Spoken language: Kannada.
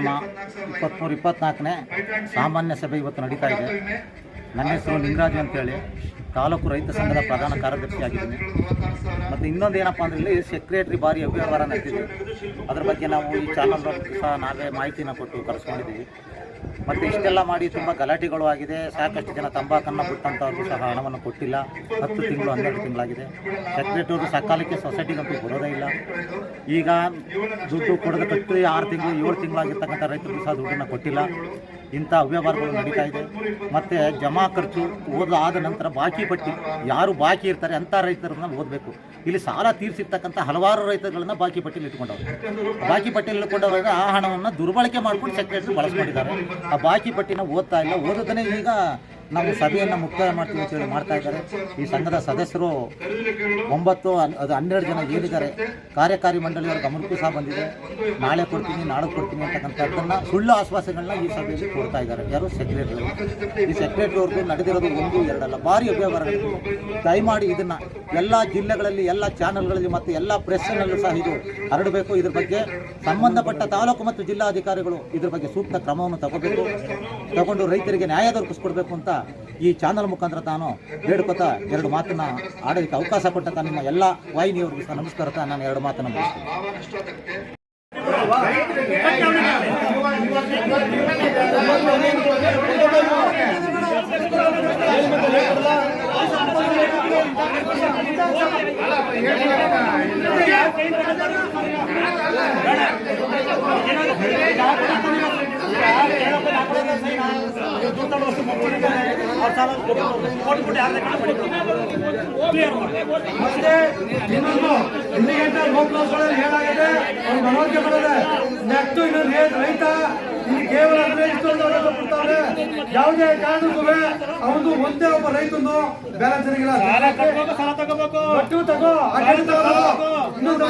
ಸಿಗಂದೂರು ಗ್ರಾಮ ಇಪ್ಪತ್ತ್ಮೂರು ಇಪ್ಪತ್ನಾಲ್ಕನೇ ಸಾಮಾನ್ಯ ಸಭೆ ಇವತ್ತು ನಡೀತಾ ಇದೆ. ನನ್ನ ಹೆಸರು ಲಿಂಗರಾಜು ಅಂತೇಳಿ ತಾಲೂಕು ರೈತ ಸಂಘದ ಪ್ರಧಾನ ಕಾರ್ಯದರ್ಶಿ ಆಗಿದ್ದೀನಿ ಮತ್ತು ಇನ್ನೊಂದು ಏನಪ್ಪ ಅಂದರೆ ಇಲ್ಲಿ ಸೆಕ್ರೆಟ್ರಿ ಬಾರಿ ಅವ್ಯವಹಾರ ನಡೆದಿದೆ. ಅದ್ರ ಬಗ್ಗೆ ನಾವು ಈ ಚಾನಲ್ ಸಹ ನಾವೇ ಮಾಹಿತಿನ ಕೊಟ್ಟು ಕರೆಸ್ಕೊಂಡಿದ್ದೀವಿ ಮತ್ತು ಇಷ್ಟೆಲ್ಲ ಮಾಡಿ ತುಂಬ ಗಲಾಟೆಗಳು ಆಗಿದೆ. ಸಾಕಷ್ಟು ಜನ ತಂಬಾಕನ್ನು ಬಿಟ್ಟಂಥವ್ರಿಗೂ ಸಹ ಹಣವನ್ನು ಕೊಟ್ಟಿಲ್ಲ. ಹತ್ತು ತಿಂಗಳು, ಹನ್ನೆರಡು ತಿಂಗಳಾಗಿದೆ. ಸೆಕ್ರೆಟರಿ ಸಕಾಲಕ್ಕೆ ಸೊಸೈಟಿಗಂತೂ ಬರೋದೇ ಇಲ್ಲ. ಈಗ ದುಡ್ಡು ಕೊಡದ ಕಟ್ಟಿ ಆರು ತಿಂಗಳು, ಏಳು ತಿಂಗಳಾಗಿರ್ತಕ್ಕಂಥ ರೈತರಿಗೂ ಸಹ ದುಡ್ಡನ್ನು ಕೊಟ್ಟಿಲ್ಲ. ಇಂಥ ಅವ್ಯವಹಾರಗಳು ನಡೀತಾ ಇದೆ. ಮತ್ತು ಜಮಾ ಖರ್ಚು ಓದ ಆದ ನಂತರ ಬಾಕಿ ಪಟ್ಟಿ. ಯಾರು ಬಾಕಿ ಇರ್ತಾರೆ ಅಂತ ರೈತರನ್ನ ಓದಬೇಕು. ಇಲ್ಲಿ ಸಾಲ ತೀರಿಸಿರ್ತಕ್ಕಂಥ ಹಲವಾರು ರೈತರುಗಳನ್ನ ಬಾಕಿ ಪಟ್ಟಿಲಿ ಇಟ್ಕೊಂಡವ್ರು. ಬಾಕಿ ಪಟ್ಟಿಯಲ್ಲಿ ಇಟ್ಕೊಂಡವ್ರಾಗ ಆ ಹಣವನ್ನು ದುರ್ಬಳಕೆ ಮಾಡ್ಕೊಂಡು ಸೆಕ್ರೆಟರಿ ಬಳಸ್ಕೊಂಡಿದ್ದಾರೆ. ಆ ಬಾಕಿ ಪಟ್ಟಿನ ಓದ್ತಾ ಇಲ್ಲ. ಓದೋದನ್ನೇ ಈಗ ನಾವು ಸಭೆಯನ್ನು ಮುಕ್ತಾಯ ಮಾಡ್ತೀವಿ ಅಂತೇಳಿ ಮಾಡ್ತಾ ಇದ್ದಾರೆ. ಈ ಸಂಘದ ಸದಸ್ಯರು ಒಂಬತ್ತು ಅದು ಹನ್ನೆರಡು ಜನ ಏನಿದ್ದಾರೆ ಕಾರ್ಯಕಾರಿ ಮಂಡಳಿಯವರ ಗಮನಕ್ಕೂ ಸಹ ಬಂದಿದೆ. ನಾಳೆ ಕೊಡ್ತೀನಿ ನಾಳೆ ಕೊಡ್ತೀನಿ ಅಂತಕ್ಕಂಥದ್ದನ್ನು ಸುಳ್ಳು ಆಶ್ವಾಸಗಳನ್ನ ಈ ಸಭೆಯಲ್ಲಿ ಕೊಡ್ತಾ ಇದ್ದಾರೆ. ಯಾರು ಸೆಕ್ರೆಟರಿ ಈ ಸೆಕ್ರೆಟರಿ ಅವ್ರದ್ದು ನಡೆದಿರೋದು ಒಂದು, ಎರಡಲ್ಲ. ಭಾರಿ ಅವ್ಯವಹಾರಗಳು ದಯಮಾಡಿ ಇದನ್ನ ಎಲ್ಲ ಜಿಲ್ಲೆಗಳಲ್ಲಿ, ಎಲ್ಲ ಚಾನೆಲ್ಗಳಲ್ಲಿ ಮತ್ತು ಎಲ್ಲ ಪ್ರೆಸ್ನಲ್ಲೂ ಸಹ ಇದು ಹರಡಬೇಕು. ಇದ್ರ ಬಗ್ಗೆ ಸಂಬಂಧಪಟ್ಟ ತಾಲೂಕು ಮತ್ತು ಜಿಲ್ಲಾಧಿಕಾರಿಗಳು ಇದ್ರ ಬಗ್ಗೆ ಸೂಕ್ತ ಕ್ರಮವನ್ನು ತಗೋಬೇಕು. ತಗೊಂಡು ರೈತರಿಗೆ ನ್ಯಾಯ ದೊರಕಿಸ್ಕೊಡ್ಬೇಕು ಅಂತ ಈ ಚಾನಲ್ ಮುಖಾಂತರ ತಾನು ಬೇಡ್ಕೊತಾ ಎರಡು ಮಾತನ್ನ ಆಡೋದಕ್ಕೆ ಅವಕಾಶ ಕೊಟ್ಟಂತ ನಿಮ್ಮ ಎಲ್ಲ ವಾಹಿನಿಯವ್ರಿಗೂ ಸಹ ನಮಸ್ಕಾರ ನಾನು ಎರಡು ಮಾತನ್ನು ಮತ್ತೆ ಇನ್ನೊಂದು ಲೋಕಸಭೆಯಲ್ಲಿ ಹೇಳಾಗಿದೆ ಅವ್ರು ಮನೋಜ್ಞೆ ಬರೋದೆ ನೆಕ್ಸ್ಟ್ ಇನ್ನೊಂದು ರೈತ ಇಲ್ಲಿ ಕೇವಲ ಯಾವುದೇ ಕಾರಣಕ್ಕೂ ಅವನು ಒಂದೇ ಒಬ್ಬ ರೈತನು ಬ್ಯಾಲೆನ್ಸ್ ಇರಂಗಿಲ್ಲ ಸಾಲ ತಗೋಬೇಕು ತಗೋ. ಇನ್ನೊಂದು